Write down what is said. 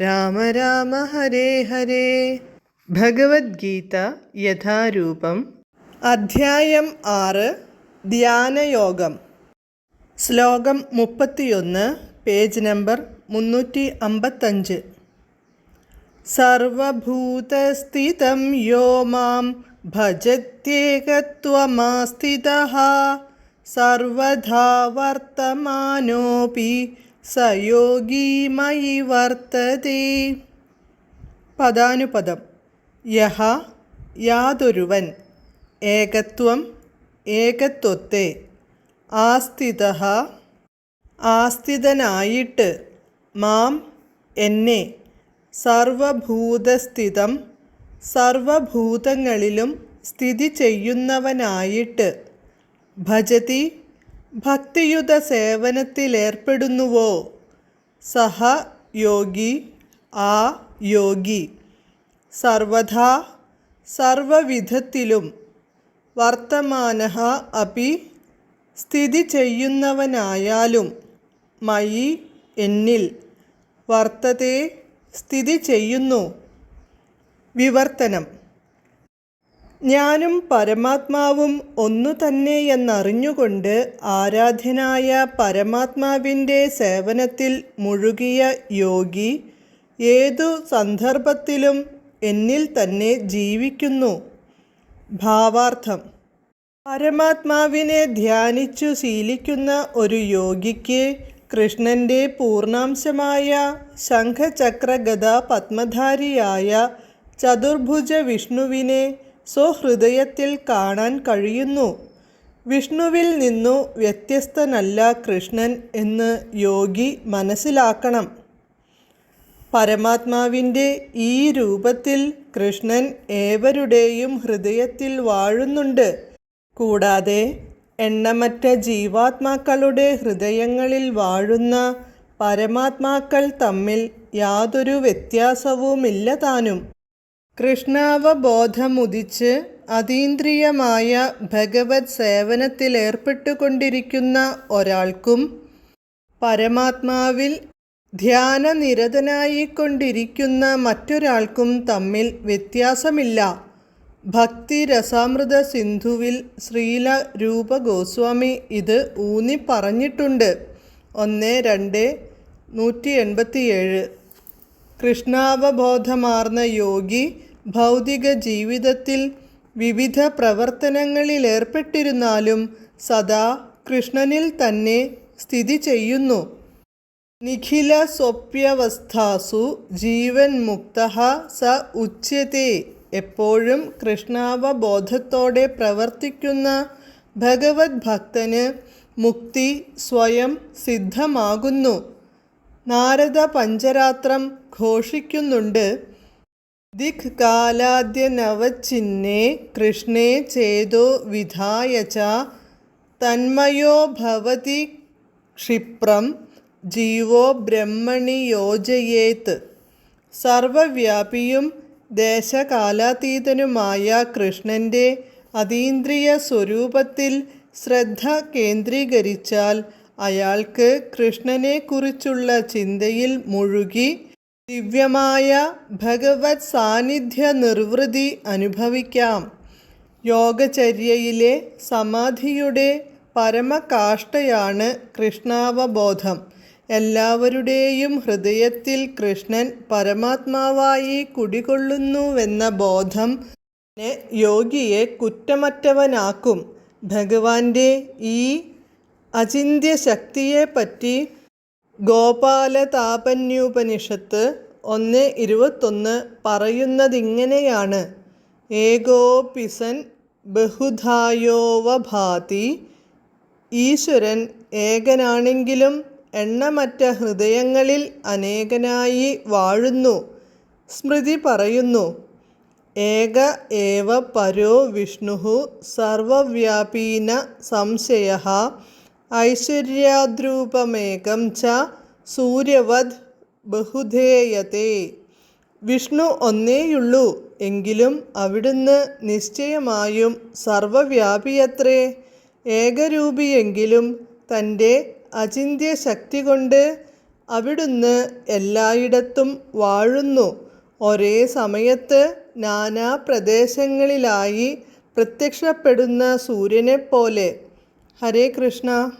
രാമ രാമ ഹരേ ഹരേ. ഭഗവത്ഗീത യഥാരൂപം. അധ്യായം ആറ്. ധ്യാനയോഗം. ശ്ലോകം മുപ്പത്തിയൊന്ന് പേജ് നമ്പർ മുന്നൂറ്റി അമ്പത്തഞ്ച് സർവഭൂതസ്ഥിതം യോ മാം ഭജത്യേകത്വമാസ്ഥിതഃ. സർവധാ വർത്തമാനോപി സയോഗീ മയി വർത്തതേ. പദാനുപദം. യഹ യാതൊരുവൻ. ഏകത്വം ഏകത്വത്തെ. ആസ്ഥിത ആസ്ഥിതനായിട്ട്. മാം എന്നെ. സർവഭൂതസ്ഥിതം സർവഭൂതങ്ങളിലും സ്ഥിതി ചെയ്യുന്നവനായിട്ട്. ഭജതി ഭക്തിയുത സേവനത്തിലേർപ്പെടുന്നുവോ? സഹ യോഗി ആ യോഗി. സർവഥാ സർവവിധത്തിലും വർത്തമാന അപി സ്ഥിതി ചെയ്യുന്നവനായാലും മയി എന്നിൽ വർത്തതേ സ്ഥിതി ചെയ്യുന്നു. വിവർത്തനം. ഞാനും പരമാത്മാവും ഒന്നു തന്നെയെന്നറിഞ്ഞുകൊണ്ട് ആരാധ്യനായ പരമാത്മാവിന്റെ സേവനത്തിൽ മുഴുകിയ യോഗി ഏതു സന്ദർഭത്തിലും എന്നിൽ തന്നെ ജീവിക്കുന്നു. ഭാവാർത്ഥം. പരമാത്മാവിനെ ധ്യാനിച്ചു ശീലിക്കുന്ന ഒരു യോഗിക്ക് കൃഷ്ണന്റെ പൂർണാംശമായ ശംഖചക്രഗത പത്മധാരിയായ ചതുർഭുജ വിഷ്ണുവിനെ സ്വഹൃദയത്തിൽ കാണാൻ കഴിയുന്നു. വിഷ്ണുവിൽ നിന്നു വ്യത്യസ്തനല്ല കൃഷ്ണൻ എന്ന് യോഗി മനസ്സിലാക്കണം. പരമാത്മാവിന്റെ ഈ രൂപത്തിൽ കൃഷ്ണൻ ഏവരുടെയും ഹൃദയത്തിൽ വാഴുന്നുണ്ട്. കൂടാതെ എണ്ണമറ്റ ജീവാത്മാക്കളുടെ ഹൃദയങ്ങളിൽ വാഴുന്ന പരമാത്മാക്കൾ തമ്മിൽ യാതൊരു വ്യത്യാസവുമില്ല താനും. കൃഷ്ണാവബോധമുദിച്ച് അതീന്ദ്രിയമായ ഭഗവത് സേവനത്തിലേർപ്പെട്ടുകൊണ്ടിരിക്കുന്ന ഒരാൾക്കും പരമാത്മാവിൽ ധ്യാനനിരതനായിക്കൊണ്ടിരിക്കുന്ന മറ്റൊരാൾക്കും തമ്മിൽ വ്യത്യാസമില്ല. ഭക്തി രസാമൃത സിന്ധുവിൽ ശ്രീല രൂപ ഗോസ്വാമി ഇത് ഊന്നി പറഞ്ഞിട്ടുണ്ട്. ഒന്ന് രണ്ട് നൂറ്റി എൺപത്തിയേഴ് കൃഷ്ണാവബോധമാർന്ന യോഗി ഭൗതിക ജീവിതത്തിൽ വിവിധ പ്രവർത്തനങ്ങളിലേർപ്പെട്ടിരുന്നാലും സദാ കൃഷ്ണനിൽ തന്നെ സ്ഥിതി ചെയ്യുന്നു. നിഖില സ്വപ്യവസ്ഥാസു ജീവൻ മുക്ത സ ഉച്യത്തെ എപ്പോഴും കൃഷ്ണാവബോധത്തോടെ പ്രവർത്തിക്കുന്ന ഭഗവത് ഭക്തന് മുക്തി സ്വയം സിദ്ധമാകുന്നു. നാരദ പഞ്ചരാത്രം ഘോഷിക്കുന്നുണ്ട്. ദിക് കാലാദ്യ നവചിഹ്നേ കൃഷ്ണേ ചേതോ വിധായ ച തന്മയോ ഭവതി ക്ഷിപ്രം ജീവോ ബ്രഹ്മണി യോജയേത്. സർവവ്യാപിയും ദേശകാലാതീതനുമായ കൃഷ്ണന്റെ അതീന്ദ്രിയ സ്വരൂപത്തിൽ ശ്രദ്ധ കേന്ദ്രീകരിച്ചാൽ അയാൾക്ക് കൃഷ്ണനെക്കുറിച്ചുള്ള ചിന്തയിൽ മുഴുകി ദിവ്യമായ ഭഗവത് സാന്നിധ്യ നിർവൃതി അനുഭവിക്കാം. യോഗചര്യയിലെ സമാധിയുടെ പരമകാഷ്ടയാണ് കൃഷ്ണാവബോധം. എല്ലാവരുടെയും ഹൃദയത്തിൽ കൃഷ്ണൻ പരമാത്മാവായി കുടികൊള്ളുന്നുവെന്ന ബോധം യോഗിയെ കുറ്റമറ്റവനാക്കും. ഭഗവാന്റെ ഈ അചിന്ത്യ ശക്തിയെപ്പറ്റി ഗോപാലതാപന്യുപനിഷത്ത് ഒന്ന് ഇരുപത്തൊന്ന് പറയുന്നതിങ്ങനെയാണ്. ഏകോപിസൻ ബഹുധായോവഭാതി. ഈശ്വരൻ ഏകനാണെങ്കിലും എണ്ണമറ്റ ഹൃദയങ്ങളിൽ അനേകനായി വാഴുന്നു. സ്മൃതി പറയുന്നു ഏക ഏവ പരോ വിഷ്ണു സർവവ്യാപീന സംശയ ഐശ്വര്യാദ്രൂപമേകം ച സൂര്യവത് ബഹുധേയത്തെ വിഷ്ണു ഒന്നേയുള്ളൂ എങ്കിലും അവിടുന്ന് നിശ്ചയമായും സർവവ്യാപിയത്രേ. ഏകരൂപിയെങ്കിലും തന്റെ അചിന്ത്യ ശക്തി കൊണ്ട് അവിടുന്ന് എല്ലായിടത്തും വാഴുന്നു. ഒരേ സമയത്ത് നാനാ പ്രദേശങ്ങളിലായി പ്രത്യക്ഷപ്പെടുന്ന സൂര്യനെപ്പോലെ. ഹരേ കൃഷ്ണ.